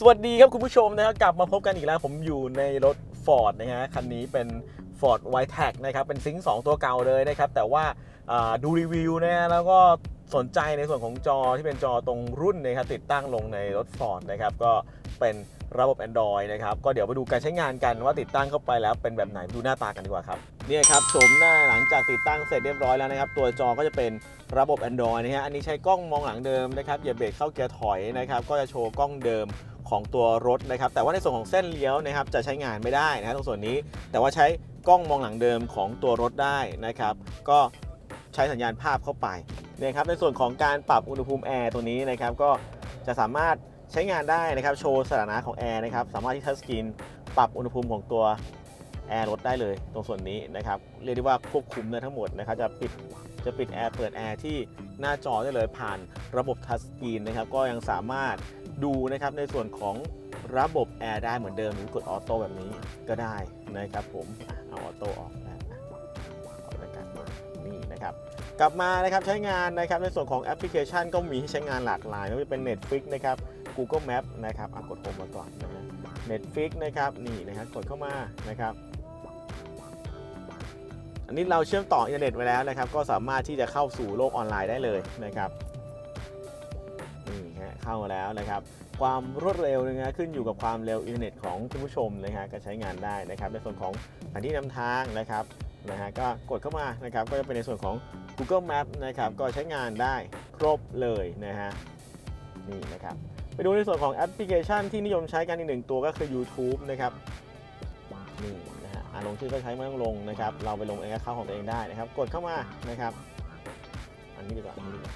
สวัสดีครับคุณผู้ชมนะครับกลับมาพบกันอีกแล้ว ผมอยู่ในรถ Ford นะฮะคันนี้เป็น Ford w i t e c นะครับเป็นซิงค์2ตัวเก่าเลยนะครับ แต่ว่าอ่าดูรีวิวนะฮะแล้วก็ สนใจในส่วนของจอที่เป็นจอตรงรุ่นนะครับติดตั้งลงในรถ Ford นะครับก็เป็นระบบ Android นะครับก็เดี๋ยวมาดูการใช้งานกันว่าติดตั้งเข้าไปแล้วเป็นแบบไหนดูหน้าตากันดีกว่าครับนี่ครับโฉมหน้าหลังจากติดตั้งเสร็จเรียบร้อยแล้วนะครับ ตัวจอก็จะเป็นระบบ Android นะฮะอันนี้ใช้กล้องมองหลังเดิมนะครับเหยียบเบรกเข้าเกียร์ถอยนะครับก็จะโชว์กล้องเดิมของตัวรถนะครับ แต่ว่าในส่วนของเส้นเลี้ยวนะครับ จะใช้งานไม่ได้นะตรงส่วนนี้ แต่ว่าใช้กล้องมองหลังเดิมของตัวรถได้นะครับ ก็ใช้สัญญาณภาพเข้าไป นี่ยครับในส่วนของการปรับอุณหภูมิแอร์ตัวนี้นะครับก็จะสามารถใช้งานได้นะครับโชว์สถานะของแอร์นะครับสามารถที่ทัชสกรีนปรับอุณหภูมิของตัวแอร์รถได้เลย ตรงส่วนนี้นะครับเรียกได้ว่าควบคุมได้ทั้งหมดนะครับจะปิดจะปิดแอร์เปิดแอร์ที่หน้าจอได้เลยผ่านระบบทัชสกรีนนะครับก็ยังสามารถดูนะครับในส่วนของระบบแอร์ได้เหมือนเดิมหรือกดออโต้แบบนี้ก็ได้นะครับผมเอาออโต้ออกนะเอาบรรยากาศมานี่นะครับ กลับมานะครับใช้งานนะครับในส่วนของแอปพลิเคชันก็มีให้ใช้งานหลากหลายไม่ว่าจะเป็น Netflix นะครับ Google Map นะครับกดโฮมมาก่อนนะฮะ Netflix นะครับนี่นะครับกดเข้ามานะครับอันนี้เราเชื่อมต่ออินเทอร์เน็ตไว้แล้วนะครับ ก็สามารถที่จะเข้าสู่โลกออนไลน์ได้เลยนะครับนี่ฮะเข้ามาแล้วนะครับ ความรวดเร็วนะฮะขึ้นอยู่กับความเร็วอินเทอร์เน็ตของคุณผู้ชมนะฮะก็ใช้งานได้นะครับ ในส่วนของแผนที่นำทางนะครับ นะฮะก็กดเข้ามานะครับก็จะเป็นในส่วนของ Google Map นะครับก็ใช้งานได้ครบเลยนะฮะนี่นะครับไปดูในส่วนของแอปพลิเคชันที่นิยมใช้กันอีกหนึ่งตัวก็คือ YouTube นะครับนี่นะฮะลงชื่อก็ใช้ไม่ต้องลงนะครับ เราไปลงเองก็เข้าของตัวเองได้นะครับ กดเข้ามานะครับ อันนี้ดีกว่าอันนี้ดีกว่า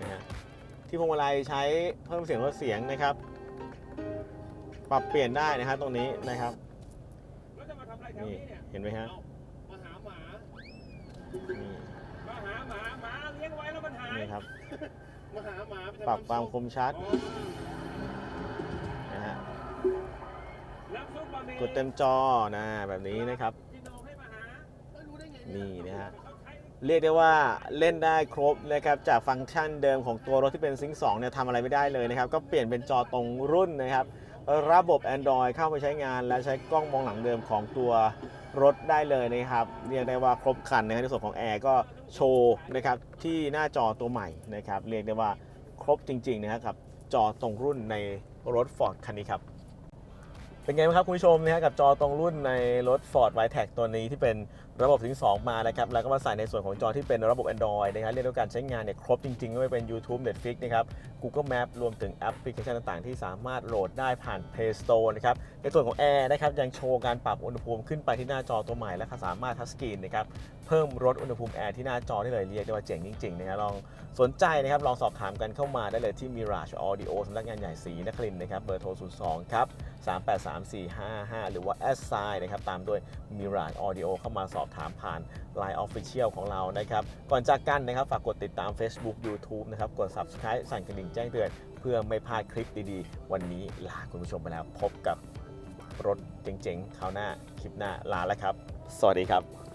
นะฮะที่พวงมาลัยใช้เพิ่มเสียงลดเสียงนะครับ ปรับเปลี่ยนได้นะครับตรงนี้นะครับ นี่นี้เนี่ยเห็นไหมฮะมาหาหมานี่มาหาหมาหมาเลี้ยงไว้แล้วมันหายนี่ครับมาหาหมาไปทำปรับความคน้ำซุมชัดอ๋อนะฮะน้ำซุปบะหมี่กดเต็มจอนะแบบนี้นะครับพี่โหน่งให้มาหาเอ้ยรู้ได้ไงนี่นะฮะเขาใช้เรียกได้ว่าเล่นได้ครบนะครับจากฟังก์ชันเดิมของตัวรถที่เป็นซิงค์2เนี่ยทำอะไรไม่ได้เลยนะครับ ก็เปลี่ยนเป็นจอตรงรุ่นนะครับ ระบบ Android เข้าไปใช้งาน และใช้กล้องมองหลังเดิมของตัวรถได้เลยนะครับ เรียกได้ว่าครบครันนะครับในส่วนของแอร์ก็โชว์นะครับที่หน้าจอตัวใหม่นะครับเรียกได้ว่าครบจริงๆนะครับจอตรงรุ่นในรถ Ford คันนี้ครับเป็นไงบ้างครับคุณผู้ชมนะฮะกับจอตรงรุ่นในรถ Ford w i t e c ตัวนี้ที่เป็น ระบบถึง 2 มานะครับ แล้วก็มาใส่ในส่วนของจอที่เป็นระบบ Android นะครับ เรียกว่าการใช้งานเนี่ยครบจริงๆไม่ว่าเป็น YouTube Netflix นะครับ Google Map รวมถึงแอปพลิเคชันต่างๆ ที่สามารถโหลดได้ผ่าน Play Store นะครับ ในส่วนของแอร์นะครับ ยังโชว์การปรับอุณหภูมิขึ้นไปที่หน้าจอตัวใหม่ และสามารถทัชสกรีนนะครับ เพิ่มลดอุณหภูมิแอร์ที่หน้าจอได้เลยเรียกได้ว่าเจ๋งจริงๆนะครับลองสนใจนะครับลองสอบถามกันเข้ามาได้เลยที่ Mirage Audio สำนักงานใหญ่ศรีนครินทร์นะครับเบอร์โทร 02 ครับ 383455หรือว่า s s i นะครับตามด้วย Mirage Audio เข้ามาสอบถามผ่าน Line Official ของเรานะครับ ก่อนจากกันนะครับ ฝากกดติดตาม Facebook YouTube นะครับ กด Subscribe สั่นกระดิ่งแจ้งเตือน เพื่อไม่พลาดคลิปดีๆ วันนี้ลาคุณผู้ชมไปแล้ว พบกับรถเจ๋งๆคราวหน้าคลิปหน้าลาแล้วครับ สวัสดีครับ